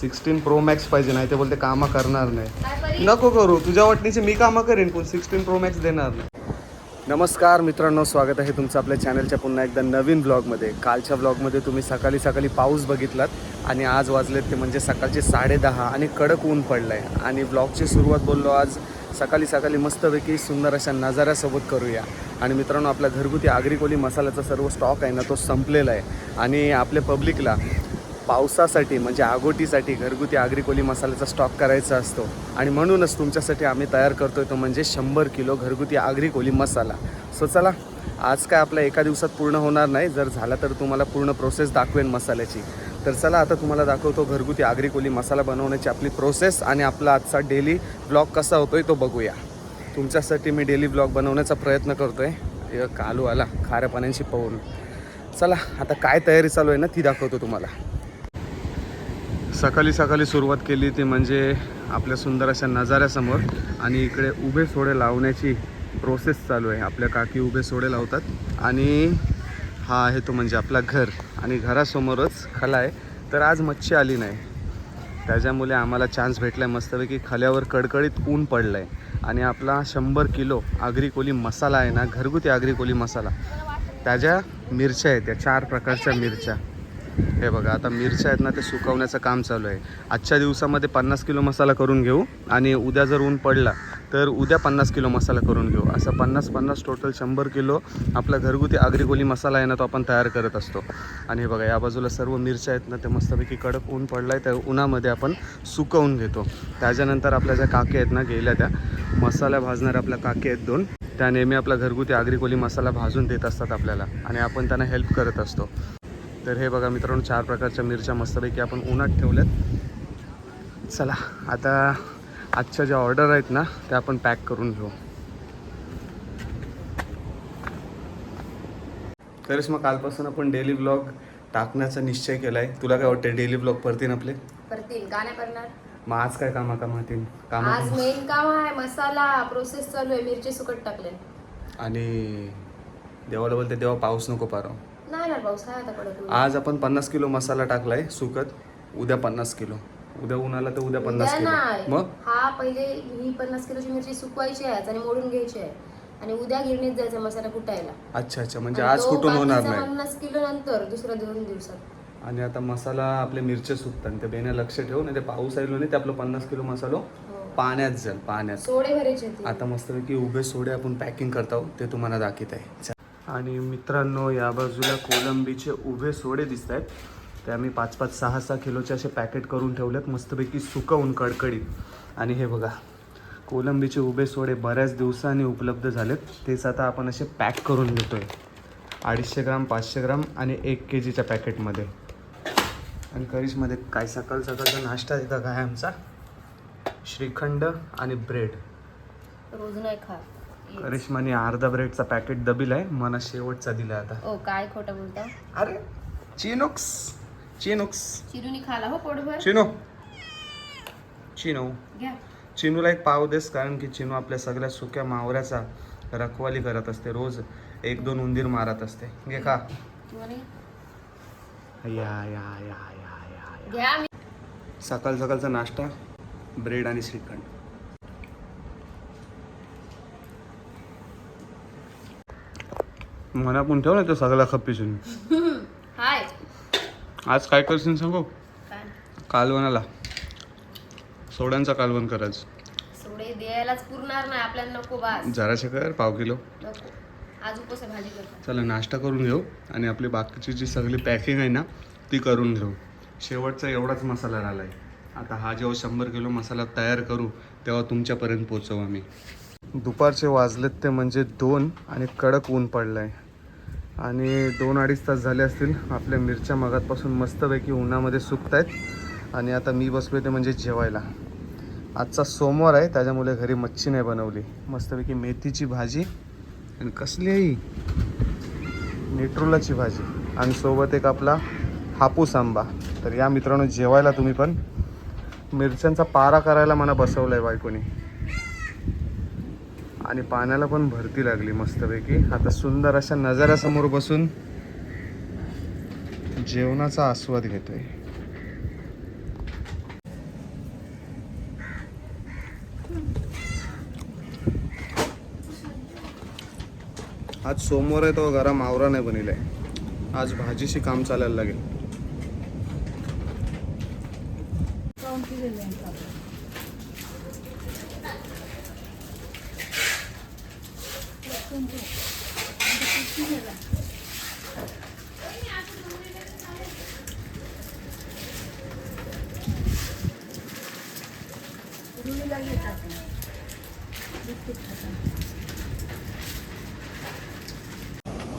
Sixteen pro max पाहिजे नाही ते बोलते कामं करणार नाही. नको करू तुझ्या वाटणीचे मी कामं करेन पण सिक्स्टीन प्रो मॅक्स देणार नाही. नमस्कार मित्रांनो स्वागत आहे तुमचं आपल्या चॅनलच्या पुन्हा एकदा नवीन ब्लॉगमध्ये कालच्या ब्लॉगमध्ये तुम्ही सकाळी सकाळी पाऊस बघितलात आणि आज वाजलेत ते म्हणजे सकाळचे साडेदहा आणि कडक ऊन पडलं आहे आणि ब्लॉगची सुरुवात बोललो आज सकाळी सकाळी मस्तपैकी सुंदर अशा नजाऱ्यासोबत करूया. आणि मित्रांनो आपल्या घरगुती आगरी कोली मसाल्याचा सर्व स्टॉक आहे ना तो संपलेला आहे. आणि आपल्या पब्लिकला पावसासाठी म्हणजे आगोटीसाठी घरगुती आगरी कोली मसाल्याचा स्टॉक करायचा असतो. आणि म्हणूनच तुमच्यासाठी आम्ही तयार करतोय तो म्हणजे शंभर किलो घरगुती आगरी कोली मसाला. सो चला आज काय आपल्या एका दिवसात पूर्ण होणार नाही. जर झाला तर तुम्हाला पूर्ण प्रोसेस दाखवेन मसाल्याची. तर चला आता तुम्हाला दाखवतो घरगुती आगरी कोली मसाला बनवण्याची आपली प्रोसेस आणि आपला आजचा डेली ब्लॉग कसा होतो आहे तो बघूया. तुमच्यासाठी मी डेली ब्लॉग बनवण्याचा प्रयत्न करतो आहे कालू आला खाऱ्या पाण्याशी पाहून चला आता काय तयारी चालू आहे ना ती दाखवतो तुम्हाला. सकाळी सकाळी सुरुवात केली ती म्हणजे आपल्या सुंदर अशा नजाऱ्यासमोर आणि इकडे उभे सोडे लावण्याची प्रोसेस चालू आहे. आपल्या काकी उभे सोडे लावतात आणि हा आहे तो म्हणजे आपला घर आणि घरासमोरच खला आहे. तर आज मच्छी आली नाही. त्याच्यामुळे आम्हाला चान्स भेटला आहे मस्तपैकी खल्यावर कडकडीत ऊन पडलं आहे आणि आपला शंभर किलो आगरी कोली मसाला आहे ना घरगुती आगरी कोली मसाला. त्याच्या मिरच्या आहेत त्या चार प्रकारच्या मिरच्या. हे बघा आता मिरच्या आहेत ना ते सुकवण्याचं काम चालू आहे. आजच्या दिवसामध्ये पन्नास किलो मसाला करून घेऊ आणि उद्या जर ऊन पडला तर उद्या पन्नास किलो मसाला करून घेऊ. असं पन्नास पन्नास टोटल शंभर किलो आपला घरगुती आगरी मसाला आहे ना तो आपण तयार करत असतो. आणि हे बघा या बाजूला सर्व मिरच्या आहेत ना ते मस्तपैकी कडक ऊन पडलं आहे त्या उन्हामध्ये आपण सुकवून घेतो. त्याच्यानंतर आपल्या ज्या काके आहेत ना गेल्या त्या मसाला भाजणाऱ्या आपल्या काके आहेत दोन त्या नेहमी आपला घरगुती आगरी कोली मसाला भाजून देत असतात आपल्याला आणि आपण त्यांना हेल्प करत असतो. तर हे बघा मित्रांनो चार प्रकारच्या मिरच्या मस्तपैकी आपण उन्हात ठेवल्यात. चला आता आजच्या ज्या ऑर्डर आहेत ना त्या आपण पॅक करून घेऊ. तरीच मग कालपासून आपण डेली ब्लॉग टाकण्याचा निश्चय केला आहे तुला काय वाटतं डेली ब्लॉग परतीन आपले? करतील का नाही करणार मग आज काय कामा कामातील कामा आज मेन काम आहे मसाला प्रोसेस चालू आहे मिरची सुकट टाकले. आणि देवाला बोलते देवा पाऊस नको पारो. नाही ना पाऊस आहे आता पडत आज आपण पन्नास किलो मसाला टाकलाय सुकत उद्या पन्नास किलो. उद्या उन्हाला तर उद्या पन्नास उद्या किलो मग? हा पहिले ही पन्नास किलोची मिरची सुकवायची आहे आणि मोडून घ्यायची आहे. आणि उद्या गिरणीत जायचं मसाला कुटायला. अच्छा अच्छा. म्हणजे आणि आज तो कुठून होणार बाकीचा नाही पन्नास किलो नंतर दुसऱ्या दोन दिवसात. आणि आता मसाला आपले मिरचे सुकतात. ते बेण्या लक्ष ठेवून नाही ते पाऊस आलो नाही ते आपलं पन्नास किलो मसालो हो. पाण्यात जाईल पाण्यात. सोडे भरायचे ते. आता मस्तपैकी उभे सोडे आपण पॅकिंग करतो ते तुम्हाला दाखवत आहे. आणि मित्रांनो या बाजूला कोलंबीचे उभे सोडे दिसत आहेत ते आम्ही पाच पाच सहा सहा किलोचे असे पॅकेट करून ठेवलेत मस्तपैकी सुकवून कडकडीत. आणि हे बघा कोलंबीचे उभे सोडे बऱ्याच दिवसांनी उपलब्ध झालेत. तेच आता आपण असे पॅक करून घेतोय. अडीचशे ग्राम पाचशे ग्राम आणि एक के जीच्या पॅकेटमध्ये. आणि करिशमध्ये काय सकाळ सकाळचा नाश्ता येतं काय आमचा? श्रीखंड आणि ब्रेड. रोज नाही खा करिश्माने अर्धा ब्रेडचा पॅकेट दबिल आहे. मला शेवटचा दिला आता. ओ काय खोटं बोलता अरे चिनोक्स चिनोक्स. चिरुनी खाला हो पोटभर? चिनो. चिनो. घ्या. चिनूला एक पाव देस कारण की चिनू आपल्या सगळ्या सुक्या मावऱ्याचा रखवाली करत असते. रोज एक दोन उंदीर मारत असते. घे का या या या या या. घ्या. सकाळ सकाळचा नाश्ता ब्रेड आणि श्रीखंड. मना पण ठेव ना तो सगळा खप्पीसून. हाय. आज काय करशील सांगू? काय? कालवणाला. सोड्यांचा कालवण करायचं सोडे द्यायलाच पुरणार नाही आपल्याला नको बास. जराशे कर पाव किलो. नको. आज उपवास आहे, भाजी करतो. चला नाश्ता करून घेऊ आणि आपली बाकीची जी सगळी पॅकिंग आहे ना ती करून घेऊ. शेवटचा एवढाच मसाला राहिला आहे आता हा जेव्हा शंभर किलो मसाला तयार करू तेव्हा तुमच्यापर्यंत पोचवू आम्ही. दुपारचे वाजलेत ते म्हणजे दोन आणि कडक ऊन पडलं आहे आणि दोन अडीच तास झाले असतील. आपल्या मिरच्या मगातपासून मस्तपैकी उन्हामध्ये सुकत आहेत आणि आता मी बसलो ते म्हणजे जेवायला. आजचा सोमवार आहे त्याच्यामुळे घरी मच्छी नाही बनवली. मस्तपैकी मेथीची भाजी आणि कसली आई नेट्रोलाची भाजी. आणि सोबत एक आपला हापूस आंबा. तर या मित्रांनो जेवायला तुम्ही पण. मिरच्यांचा पारा करायला मला बसवलं आहे बायकोनी आणि पाण्याला पण भरती लागली मस्तपैकी. आता सुंदर अशा नजाऱ्यासमोर बसून जेवणाचा आस्वाद घेतोय. आज सोमवार आहे तो घरा मावरा नाही बनिलाय आज भाजीशी काम चालायला लागेल.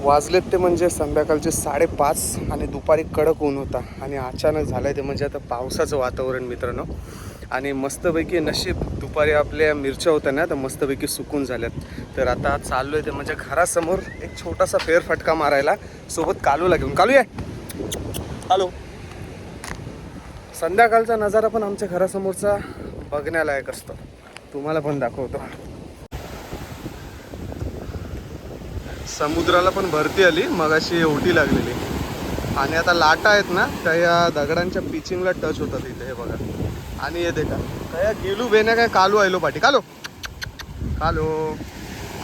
वाजलेत ते म्हणजे संध्याकाळचे साडेपाच आणि दुपारी कडक ऊन होता. आणि अचानक झालंय ते म्हणजे आता पावसाचं वातावरण मित्रांनो. आणि मस्तपैकी नशीब दुपारी आपल्या मिरच्या होत्या ना तर मस्तपैकी सुकून झाल्यात. तर आता चाललो आहे ते म्हणजे घरासमोर एक छोटासा फेरफटका मारायला. सोबत कालूला घेऊन. कालू आहे हॅलो. संध्याकाळचा नजारा पण आमच्या घरासमोरचा बघण्यालायक असतो. तुम्हाला पण दाखवतो. समुद्राला पण भरती आली मग अशी ओटी लागलेली. आणि आता लाटा आहेत ना त्या या दगडांच्या पिचिंगला टच होतात इथे हे बघा. आणि येते का काय गेलू बेने काय कालू आयलो पाठी. कालो. कालो.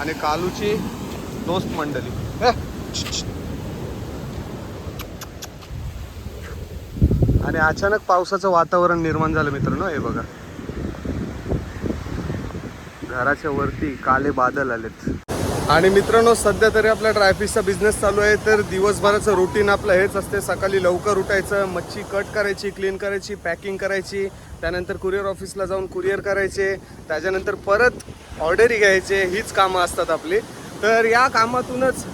आणि कालूची दोस्त मंडळी. आणि अचानक पावसाचं वातावरण निर्माण झालं मित्रांनो हे बघा. घराच्या वरती काले बादल आलेत. आणि मित्रांनो सध्या तरी आपला ड्रायफिशचा बिझनेस चालू आहे तर दिवसभराचं रुटीन आपलं हेच असते. सकाळी लवकर उठायचं मच्छी कट करायची क्लीन करायची पॅकिंग करायची त्यानंतर कुरिअर ऑफिसला जाऊन कुरिअर करायचे त्याच्यानंतर परत ऑर्डरी घ्यायचे हीच कामं असतात आपली. तर या कामातूनच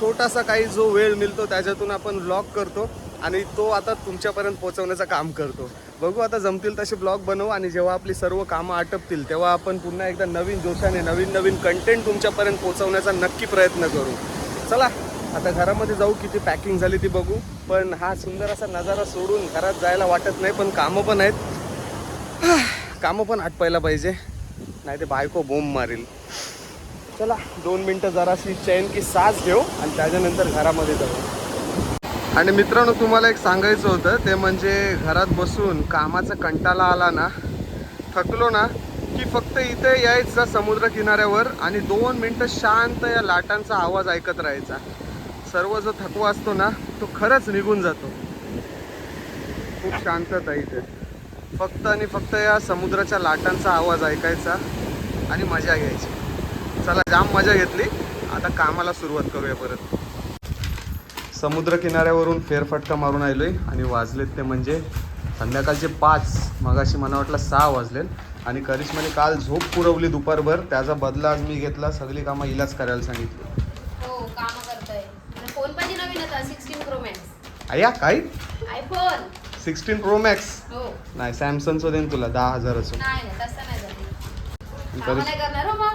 छोटासा काही जो वेळ मिळतो त्याच्यातून आपण ब्लॉग करतो. आणि तो आता तुमच्यापर्यंत पोहोचवण्याचं काम करतो. बघू आता जमतील तसे ब्लॉग बनवू आणि जेव्हा आपली सर्व कामं आटपतील तेव्हा आपण पुन्हा एकदा नवीन जोशाने नवीन नवीन कंटेंट तुमच्यापर्यंत पोहोचवण्याचा नक्की प्रयत्न करू. चला आता घरामध्ये जाऊ किती पॅकिंग झाली ती बघू. पण हा सुंदर असा नजारा सोडून घरात जायला वाटत नाही पण कामं पण आहेत. कामं पण आटपायला पाहिजे. नाही ते बायको बोंब मारील. चला दोन मिनटं जराशी चैन की सास घेऊ आणि त्याच्यानंतर घरामध्ये जाऊ. आणि मित्रांनो तुम्हाला एक सांगायचं होतं ते म्हणजे घरात बसून कामाचा कंटाळा आला ना थकलो ना की फक्त इथे यायचं समुद्र किनाऱ्यावर आणि दोन मिनटं शांत या लाटांचा आवाज ऐकत राहायचा. सर्व जो थकवा असतो ना तो खरंच निघून जातो. खूप शांतता इथे फक्त आणि फक्त या समुद्राच्या लाटांचा आवाज ऐकायचा आणि मजा घ्यायची. चला जाम मजा घेतली. आता कामाला सुरुवात करूया परत. समुद्र किनाऱ्यावरून फेरफटका मारून आलोय आणि वाजलेत ते म्हणजे संध्याकाळचे पाच. मगाशी मला वाटलं सहा वाजलेत. आणि करिश्माने काल झोप पुरवली दुपारभर. त्याचा बदला आज मी घेतला. सगळी कामं हिलाच करायला सांगितली. हो काम करतोय. फोन पाहिजे नवीन आता सिक्स्टीन प्रो मॅक्स. आया काय? आयफोन. Sixteen pro max? हो. नाही सॅमसंगचं देईन तुला. दहा हजाराचं. नाही नाही तसं नाही झालं काम तरी नाही करणार हो मग.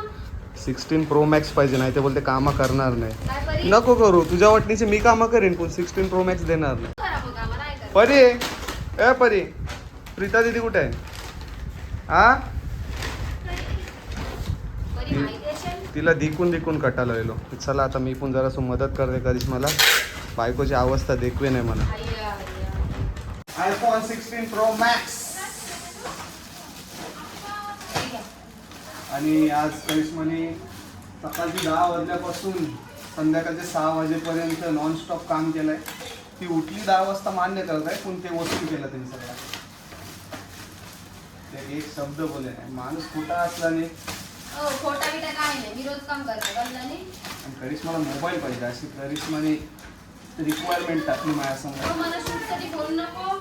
सिक्स्टीन प्रो मॅक्स पाहिजे नाही ते बोलते कामं करणार नाही. नको करू तुझ्या वाटणीचे मी कामं करेन पण सिक्स्टीन प्रो मॅक्स देणार नाही. परी ए परी प्रीता दिदी कुठे आहे? हा असेल? तिला दिकून दिकून कटायला गेलो चला आता मी पण जरासं मदत करते कधीच मला. बायकोची अवस्था देखवे नाही मला. आयफोन सिक्स्टीन प्रो मॅक्स ठीक आहे. आणि आज करिश्माने सकाळची दहा वाजल्यापासून संध्याकाळचे सहा वाजेपर्यंत नॉनस्टॉप काम केलंय. ती उठली दहा वाजता मान्य करत आहे पण ते वस्तू केलं त्यांनी सगळं ते एक शब्द बोले नाही. माणूस कुठं असला नाही हो खोटा बिटा काय नाही. मी रोज काम करते बदलाने आणि करिश्माला मोबाईल पाहिजे. अशी करिश्माने रिक्वायरमेंट टाकली माझ्यासमोर हो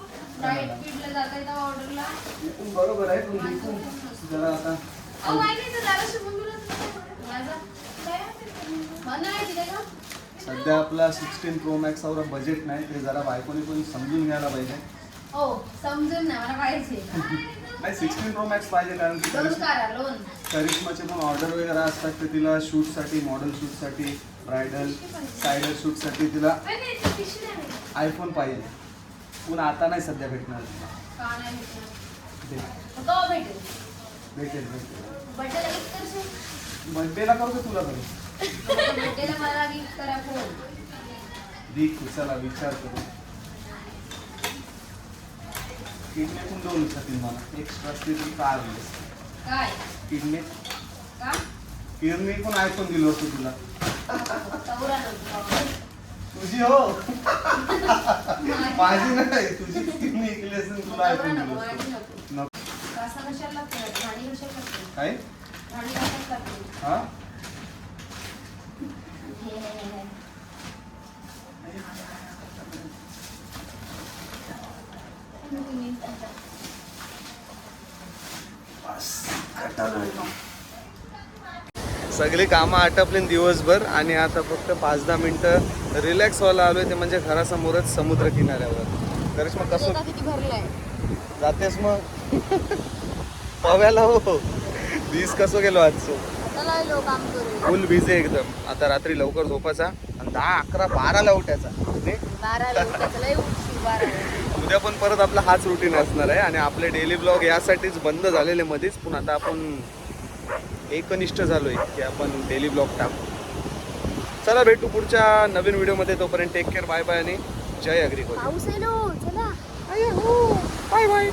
बरोबर आहे पण जरा आता सध्या आपला सिक्स्टीन प्रो मॅक्सवर बजेट नाही ते जरा बायकोने पण समजून घ्यायला पाहिजे. हो समजून नाही मला पाहिजे. नाही सिक्स्टीन प्रो मॅक्स पाहिजे कारण की करिश्माचे पण ऑर्डर वगैरे असतात ते तिला शूटसाठी मॉडेल शूटसाठी ब्रायडल सायडर शूटसाठी तिला आयफोन पाहिजे. पण आता नाही सध्या भेटणार. का नाही भेटणार? भेट- तो भेटेल. भेटेल भेटेल. करशील? बर्थडेला करतो तुला करू बड्डेला मला गिफ्ट करा फोन दीक चला विचार करू. किडनी पण दोन दिवसातील मला? एक्स्ट्रा असली तरी काय होईल काय? किडनी? का? किडनी पण आयफोन दिलो होतो तुला. तुझी हो. माझी नाही तुझी स्किन निघली असेल तुला नको दिलं नको. कासा कशाला लागते? लागते हा. सगळी कामं आटपली दिवसभर आणि आता फक्त पाच दहा मिनिटं रिलॅक्स व्हायला आलोय ते म्हणजे घरासमोरच समुद्र किनाऱ्यावर. कसं आता किती भरलाय. जातेस मग? पव्याला हो. वीज कसं गेलो आजचं? फुल बिझी एकदम. आता रात्री लवकर झोपायचा आणि दहा अकरा बाराला उठायचा. उद्या पण परत आपला हाच रुटीन असणार आहे आणि आपले डेली ब्लॉग यासाठीच बंद झालेले मध्येच पण आता आपण एकनिष्ठ झालोय की आपण डेली ब्लॉग टाकू. चला भेटू पुढच्या नवीन व्हिडिओमध्ये. तोपर्यंत टेक केअर बाय बाय आणि जय अग्रिकोल बाय बाय